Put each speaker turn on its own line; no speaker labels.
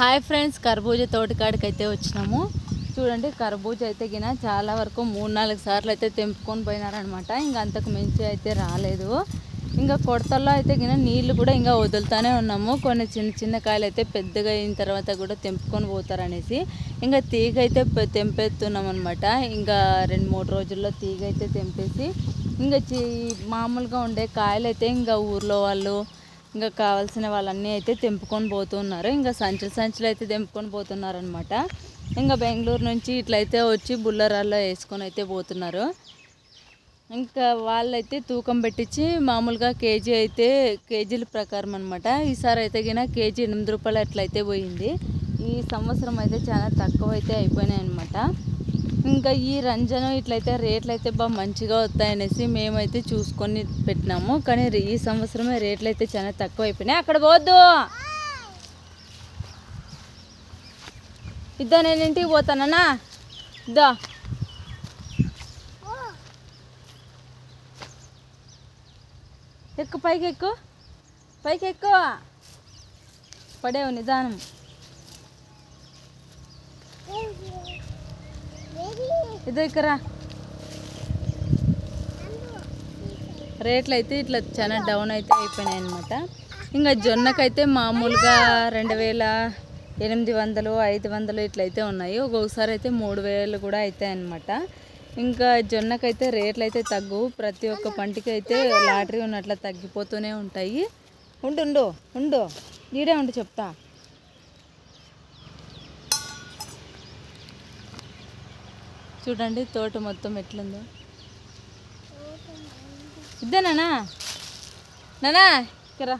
Hi friends కర్బూజా తోటకాడికి అయితే వచ్చినాము. చూడండి కర్బూజ అయితే గిన చాలా వరకు మూడు నాలుగు సార్లు అయితే తెంపుకొని పోయినారనమాట. ఇంకా అంతకు మించి అయితే రాలేదు. ఇంకా కొడతల్లో అయితే గిన నీళ్ళు కూడా ఇంకా వదులుతానే ఉన్నాము. కొన్ని చిన్న చిన్న కాయలు అయితే పెద్దగా అయిన తర్వాత కూడా తెంపుకొని పోతారనేసి. ఇంకా తీగ అయితే పె- తెంపేస్తున్నాం అనమాట ఇంకా రెండు మూడు రోజుల్లో తీగ అయితే తెంపేసి. ఇంకా చి మామూలుగా ఉండే కాయలు అయితే ఇంకా ఊర్లో వాళ్ళు ఇంకా కావాల్సిన వాళ్ళన్నీ అయితే తెంపుకొని పోతున్నారు. ఇంకా సంచులు సంచులు అయితే తెంపుకొని పోతున్నారనమాట ఇంకా బెంగళూరు నుంచి ఇట్లయితే వచ్చి బుల్లరాల్లో వేసుకొని అయితే పోతున్నారు. ఇంకా వాళ్ళైతే తూకం పెట్టించి మామూలుగా కేజీ అయితే కేజీల ప్రకారం అనమాట ఈసారి అయితే గిన కేజీ ఎనిమిది రూపాయలు అట్లయితే పోయింది. ఈ సంవత్సరం అయితే చాలా తక్కువ అయితే అయిపోయినాయి అనమాట ఇంకా ఈ రంజనం ఇట్లయితే రేట్లు అయితే బాగా మంచిగా వస్తాయనేసి మేమైతే చూసుకొని పెట్టినాము. కానీ ఈ సంవత్సరమే రేట్లు అయితే చాలా తక్కువ అయిపోయినాయి అక్కడ పోద్దు ఇద్దా నేను ఇంటికి పోతానన్నా ఇద్దా. ఎక్కు పైకి ఎక్కు. పైకి ఎక్కువ పడేవు నిదానం. ఇదో ఇక్కడ. రేట్లు అయితే ఇట్లా చాలా డౌన్ అయితే అయిపోయినాయి అనమాట ఇంకా జొన్నకైతే మామూలుగా రెండు వేల ఎనిమిది వందలు ఐదు వందలు ఇట్లయితే ఉన్నాయి. ఒక్కొక్కసారి అయితే మూడు వేలు కూడా అవుతాయి అనమాట ఇంకా జొన్నకైతే రేట్లు అయితే తగ్గు ప్రతి ఒక్క పంటకి అయితే లాటరీ ఉన్నట్లు తగ్గిపోతూనే ఉంటాయి. ఉండు ఉండు ఉండు. ఈడే ఉండు చెప్తా. చూడండి తోట మొత్తం ఎట్లుందో ఇద్దా నానా నానా ఇక్కడ రా.